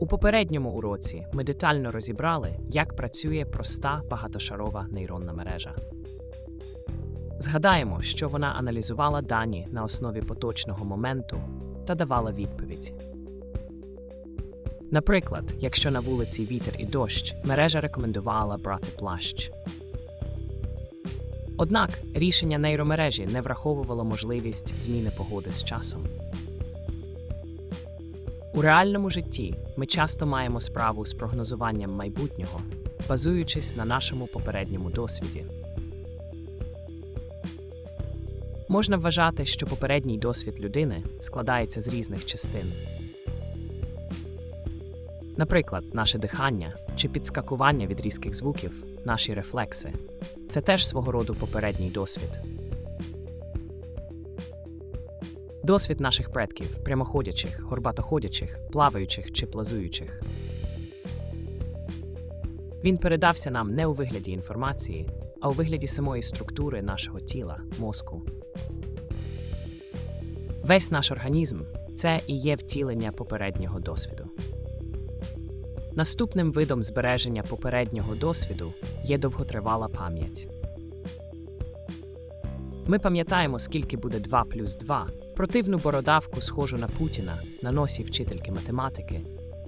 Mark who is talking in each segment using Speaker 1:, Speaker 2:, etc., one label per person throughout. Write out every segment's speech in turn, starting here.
Speaker 1: У попередньому уроці ми детально розібрали, як працює проста багатошарова нейронна мережа. Згадаємо, що вона аналізувала дані на основі поточного моменту та давала відповідь. Наприклад, якщо на вулиці вітер і дощ, мережа рекомендувала брати плащ. Однак рішення нейромережі не враховувало можливість зміни погоди з часом. У реальному житті ми часто маємо справу з прогнозуванням майбутнього, базуючись на нашому попередньому досвіді. Можна вважати, що попередній досвід людини складається з різних частин. Наприклад, наше дихання чи підскакування від різких звуків, наші рефлекси це теж свого роду попередній досвід. Досвід наших предків прямоходячих, горбатоходячих, плаваючих чи плазуючих. Він передався нам не у вигляді інформації, а у вигляді самої структури нашого тіла, мозку. Весь наш організм це і є втілення попереднього досвіду. Наступним видом збереження попереднього досвіду є довготривала пам'ять. Ми пам'ятаємо, скільки буде 2 плюс 2, противну бородавку, схожу на Путіна, на носі вчительки математики,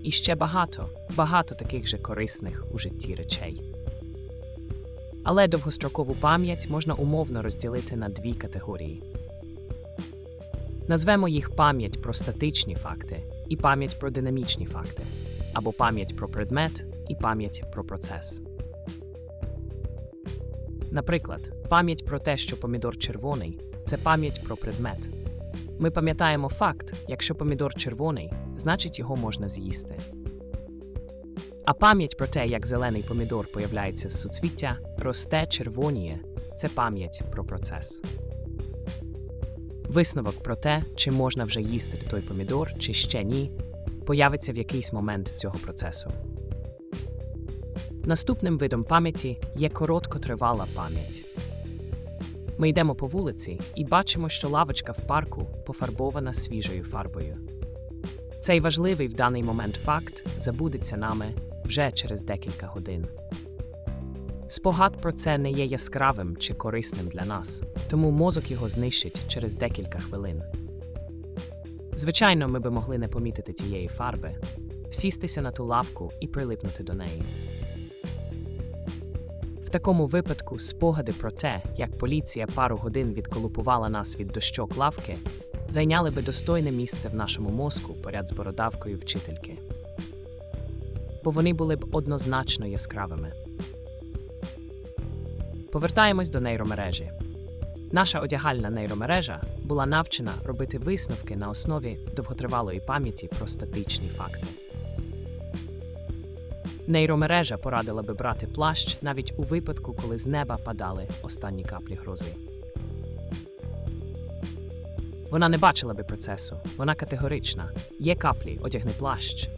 Speaker 1: і ще багато, багато таких же корисних у житті речей. Але довгострокову пам'ять можна умовно розділити на дві категорії. Назвемо їх пам'ять про статичні факти і пам'ять про динамічні факти, або пам'ять про предмет і пам'ять про процес. Наприклад, пам'ять про те, що помідор червоний це пам'ять про предмет. Ми пам'ятаємо факт, якщо помідор червоний, значить його можна з'їсти. А пам'ять про те, як зелений помідор появляється з суцвіття, росте, червоніє це пам'ять про процес. Висновок про те, чи можна вже їсти той помідор, чи ще ні, появиться в якийсь момент цього процесу. Наступним видом пам'яті є короткотривала пам'ять. Ми йдемо по вулиці і бачимо, що лавочка в парку пофарбована свіжою фарбою. Цей важливий в даний момент факт забудеться нами вже через декілька годин. Спогад про це не є яскравим чи корисним для нас, тому мозок його знищить через декілька хвилин. Звичайно, ми би могли не помітити тієї фарби, всістися на ту лавку і прилипнути до неї. В такому випадку спогади про те, як поліція пару годин відколупувала нас від дощок лавки, зайняли би достойне місце в нашому мозку поряд з бородавкою вчительки. Бо вони були б однозначно яскравими. Повертаємось до нейромережі. Наша одягальна нейромережа була навчена робити висновки на основі довготривалої пам'яті про статичні факти. Нейромережа порадила би брати плащ навіть у випадку, коли з неба падали останні каплі грози. Вона не бачила би процесу, вона категорична. Є каплі, одягни плащ.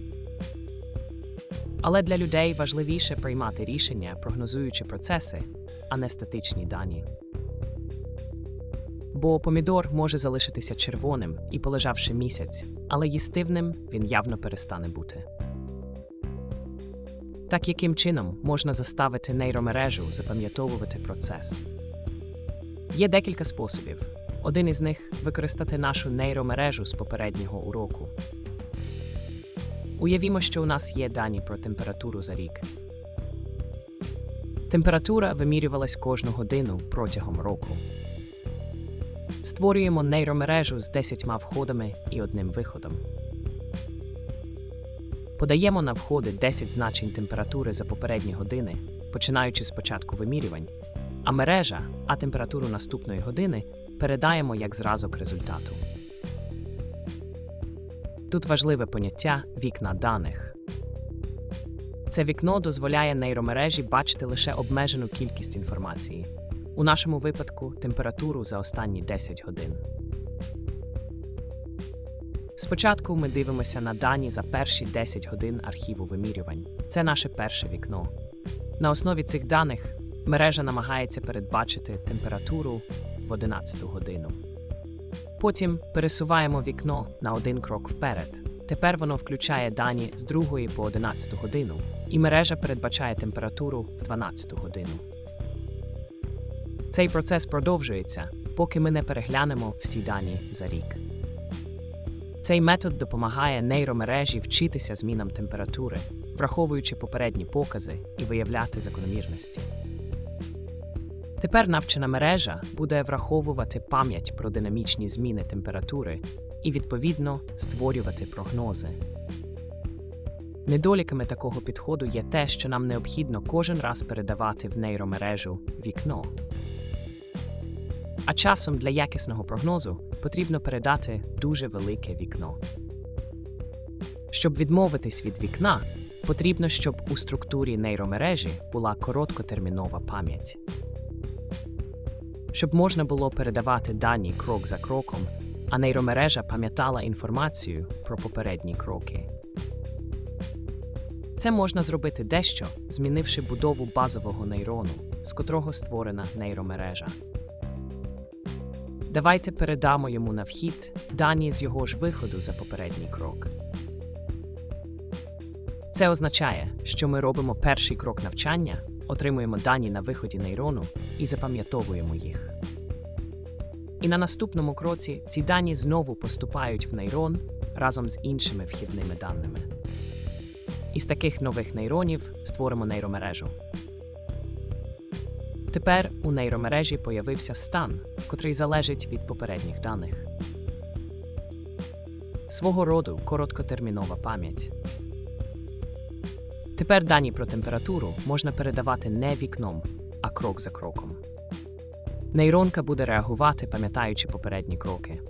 Speaker 1: Але для людей важливіше приймати рішення, прогнозуючи процеси, а не статичні дані. Бо помідор може залишитися червоним і полежавши місяць, але їстивним він явно перестане бути. Так яким чином можна заставити нейромережу запам'ятовувати процес? Є декілька способів. Один із них використати нашу нейромережу з попереднього уроку. Уявімо, що у нас є дані про температуру за рік. Температура вимірювалась кожну годину протягом року. Створюємо нейромережу з 10 входами і одним виходом. Подаємо на входи 10 значень температури за попередні години, починаючи з початку вимірювань, а мережа, а температуру наступної години передаємо як зразок результату. Тут важливе поняття вікна даних. Це вікно дозволяє нейромережі бачити лише обмежену кількість інформації, у нашому випадку температуру за останні 10 годин. Спочатку ми дивимося на дані за перші 10 годин архіву вимірювань. Це наше перше вікно. На основі цих даних мережа намагається передбачити температуру в 11 годину. Потім пересуваємо вікно на один крок вперед. Тепер воно включає дані з 2 по 11 годину, і мережа передбачає температуру в 12 годину. Цей процес продовжується, поки ми не переглянемо всі дані за рік. Цей метод допомагає нейромережі вчитися змінам температури, враховуючи попередні покази і виявляти закономірності. Тепер навчена мережа буде враховувати пам'ять про динамічні зміни температури і, відповідно, створювати прогнози. Недоліками такого підходу є те, що нам необхідно кожен раз передавати в нейромережу вікно. А часом для якісного прогнозу потрібно передати дуже велике вікно. Щоб відмовитись від вікна, потрібно, щоб у структурі нейромережі була короткотермінова пам'ять. Щоб можна було передавати дані крок за кроком, а нейромережа пам'ятала інформацію про попередні кроки. Це можна зробити дещо, змінивши будову базового нейрону, з котрого створена нейромережа. Давайте передамо йому на вхід дані з його ж виходу за попередній крок. Це означає, що ми робимо перший крок навчання, отримуємо дані на виході нейрону і запам'ятовуємо їх. І на наступному кроці ці дані знову поступають в нейрон разом з іншими вхідними даними. Із таких нових нейронів створимо нейромережу. Тепер у нейромережі появився стан, котрий залежить від попередніх даних. Свого роду короткотермінова пам'ять. Тепер дані про температуру можна передавати не вікном, а крок за кроком. Нейронка буде реагувати, пам'ятаючи попередні кроки.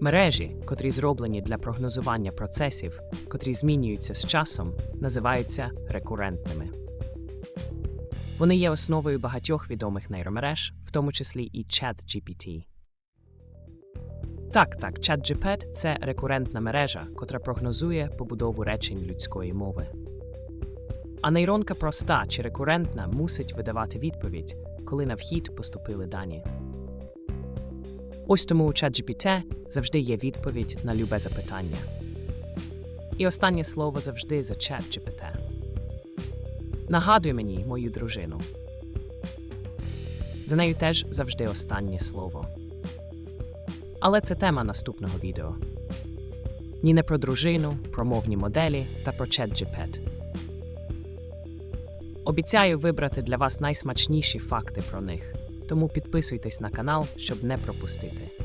Speaker 1: Мережі, котрі зроблені для прогнозування процесів, котрі змінюються з часом, називаються рекурентними. Вони є основою багатьох відомих нейромереж, в тому числі і ChatGPT. Так, так, ChatGPT – це рекурентна мережа, котра прогнозує побудову речень людської мови. А нейронка проста чи рекурентна мусить видавати відповідь, коли на вхід поступили дані. Ось тому у ChatGPT завжди є відповідь на любе запитання. І останнє слово завжди за ChatGPT. Нагадуй мені мою дружину. За нею теж завжди останнє слово. Але це тема наступного відео. Ні не про дружину, про мовні моделі та про ChatGPT. Обіцяю вибрати для вас найсмачніші факти про них, тому підписуйтесь на канал, щоб не пропустити.